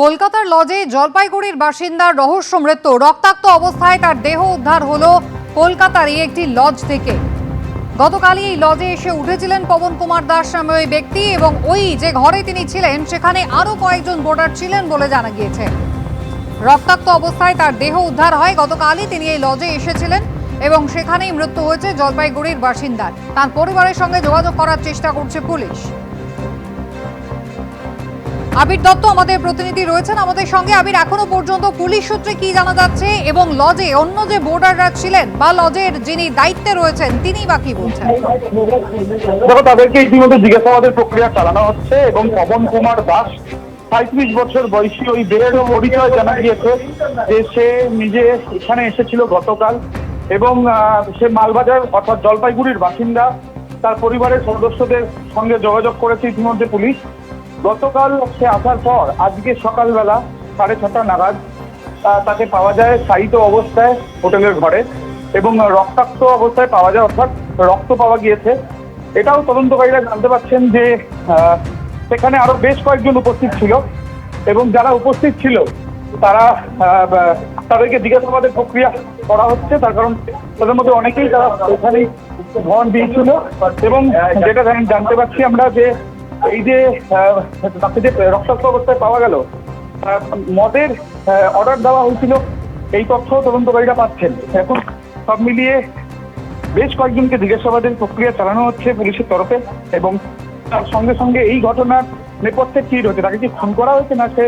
কলকাতার লজে জলপাইগুড়ির বাসিন্দার রহস্য মৃত্যু। রক্তাক্ত অবস্থায় তার দেহ উদ্ধার হলো কলকাতারই একটি লজ থেকে। গতকালই এই লজে এসে উঠেছিলেন পবন কুমার দাস নামে ওই ব্যক্তি এবং ওই যে ঘরে তিনি ছিলেন, সেখানে আরও কয়েকজন বোর্ডার ছিলেন বলে জানা গিয়েছে। রক্তাক্ত অবস্থায় তার দেহ উদ্ধার হয়। গতকালই তিনি এই লজে এসেছিলেন এবং সেখানেই মৃত্যু হয়েছে জলপাইগুড়ির বাসিন্দার। তার পরিবারের সঙ্গে যোগাযোগ করার চেষ্টা করছে পুলিশ। আবির দত্ত আমাদের প্রতিনিধি রয়েছেন আমাদের সঙ্গে। আবির, এখনও পর্যন্ত পুলিশ সূত্রে কি জানা যাচ্ছে এবং লজে অন্য যে বোর্ডাররা ছিলেন বা লজের যিনি দায়িত্বে রয়েছেন তিনি বা কি বলছেন? দেখো, তাদেরকে ইতিমধ্যে জিজ্ঞাসাবাদের প্রক্রিয়া চালানো হচ্ছে এবং পবন কুমার দাস সাঁত্রিশ বছর বয়সী ওই বের পরিচয় জানা গিয়েছে যে সে নিজে এখানে এসেছিল গতকাল এবং সে মালবাজার অর্থাৎ জলপাইগুড়ির বাসিন্দা। তার পরিবারের সদস্যদের সঙ্গে যোগাযোগ করেছে ইতিমধ্যে পুলিশ। গতকাল সে আসার পর, আজকে সকালবেলা সাড়ে ছটা নাগাদ তাকে পাওয়া যায় শায়িত অবস্থায় হোটেলের ঘরে এবং রক্তাক্ত অবস্থায় পাওয়া যায়, অর্থাৎ রক্ত পাওয়া গিয়েছে। এটাও তদন্তকারীরা জানতে পারছেন যে সেখানে আরও বেশ কয়েকজন উপস্থিত ছিল এবং যারা উপস্থিত ছিল, তারা তাদেরকে জিজ্ঞাসাবাদের প্রক্রিয়া করা হচ্ছে। তার কারণ তাদের মধ্যে অনেকেই তারা ওখানেই ধন দিয়েছিল এবং যেটা জান- জানতে পারছি আমরা যে এই যে তাকে যে রক্তাক্ত অবস্থায় পাওয়া গেল মদের অর্ডার দেওয়া হয়েছিল, এই তথ্য তদন্তকারীরা পাচ্ছেন। এখন সব মিলিয়ে বেশ কয়েকজনকে জিজ্ঞাসাবাদের প্রক্রিয়া চালানো হচ্ছে পুলিশের তরফে এবং তার সঙ্গে সঙ্গে এই ঘটনার নেপথ্যে কি রয়েছে, তাকে কি খুন করা হয়েছে না সে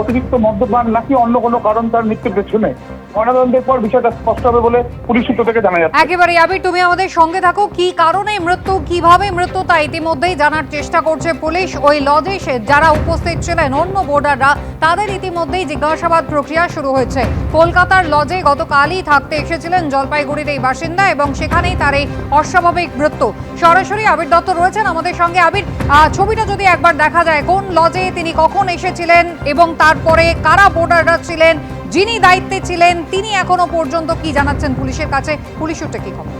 অতিরিক্ত মদ্যপান নাকি অন্য কোনো কারণ তার মৃত্যুর পেছনে? ময়নাতদন্তের পর বিষয়টা স্পষ্ট হবে বলে পুলিশ সূত্র থেকে জানা যাচ্ছে। একেবারে, আবির, তুমি আমাদের সঙ্গে থাকো। কি কারণে মৃত্যু, কীভাবে মৃত্যু তা ইতিমধ্যেই জানার চেষ্টা করছে পুলিশ ওই লজে যারা উপস্থিত ছিলেন অন্য বোর্ডাররা তাদের ইতিমধ্যেই জিজ্ঞাসাবাদ প্রক্রিয়া শুরু হয়েছে। কলকাতার লজে গতকালই থাকতে এসেছিলেন জলপাইগুড়ির এই বাসিন্দা এবং সেখানেই তার এই অস্বাভাবিক মৃত্যু। সরাসরি আবির দত্ত রয়েছেন আমাদের সঙ্গে। আবির ছবিটা যদি একবার দেখা যায়, কোন লজে তিনি কখন এসেছিলেন এবং তারপরে কারা বোর্ডাররা ছিলেন, যিনি দায়িত্বে ছিলেন, তিনি এখনও পর্যন্ত কি জানাচ্ছেন পুলিশের কাছে? পুলিশ সূত্রে কি খবর?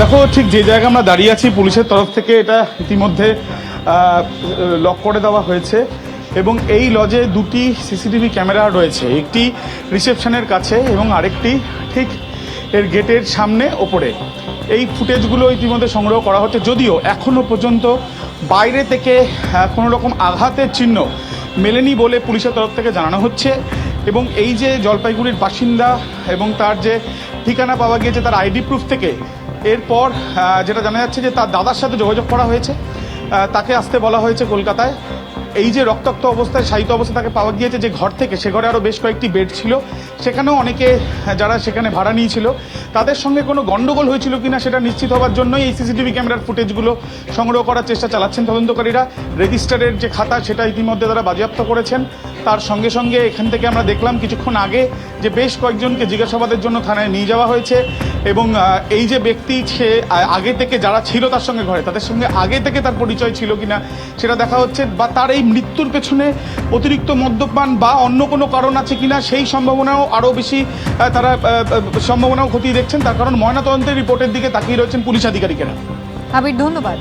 দেখো, ঠিক যে জায়গায় আমরা দাঁড়িয়ে আছি, পুলিশের তরফ থেকে এটা ইতিমধ্যে লক করে দেওয়া হয়েছে। এবং এই লজে দুটি সিসিটিভি ক্যামেরা রয়েছে। একটি রিসেপশনের কাছে এবং আরেকটি ঠিক এর গেটের সামনে ওপরে। এই ফুটেজগুলো ইতিমধ্যে সংগ্রহ করা হচ্ছে। যদিও এখনও পর্যন্ত বাইরে থেকে কোনো রকম আঘাতের চিহ্ন মেলেনি বলে পুলিশের তরফ থেকে জানানো হচ্ছে। এবং এই যে জলপাইগুড়ির বাসিন্দা এবং তার যে ঠিকানা পাওয়া গিয়েছে, তার আইডি প্রুফ থেকে, এরপর যেটা জানা যাচ্ছে যে তার দাদার সাথে যোগাযোগ করা হয়েছে। তাকে আসতে বলা হয়েছে কলকাতায়। এই যে রক্তাক্ত অবস্থায় শায়িত অবস্থায় তাকে পাওয়া গিয়েছে, যে ঘর থেকে, সে ঘরে আরও বেশ কয়েকটি বেড ছিল। সেখানেও অনেকে যারা সেখানে ভাড়া নিয়েছিল, তাদের সঙ্গে কোনো গণ্ডগোল হয়েছিল কিনা সেটা নিশ্চিত হওয়ার জন্যই এই সিসিটিভি ক্যামেরার ফুটেজগুলো সংগ্রহ করার চেষ্টা চালাচ্ছেন তদন্তকারীরা। রেজিস্টারের যে খাতা, সেটা ইতিমধ্যে তারা বাজেয়াপ্ত করেছেন। তার সঙ্গে সঙ্গে এখান থেকে আমরা দেখলাম, কিছুক্ষণ আগে যে বেশ কয়েকজনকে জিজ্ঞাসাবাদের জন্য থানায় নিয়ে যাওয়া হয়েছে। এবং এই যে ব্যক্তি সে আগে থেকে যারা ছিল তার সঙ্গে ঘরে, তাদের সঙ্গে আগে থেকে তার পরিচয় ছিল কিনা সেটা দেখা হচ্ছে বা তার এই মৃত্যুর পেছনে অতিরিক্ত মদ্যপান বা অন্য কোনো কারণ আছে কিনা সেই সম্ভাবনাও আরও বেশি তারা সম্ভাবনাও ক্ষতি দেখছেন। তার কারণ ময়নাতদন্তের রিপোর্টের দিকে তাকিয়ে রয়েছেন পুলিশ আধিকারিকেরা। আবির ধন্যবাদ।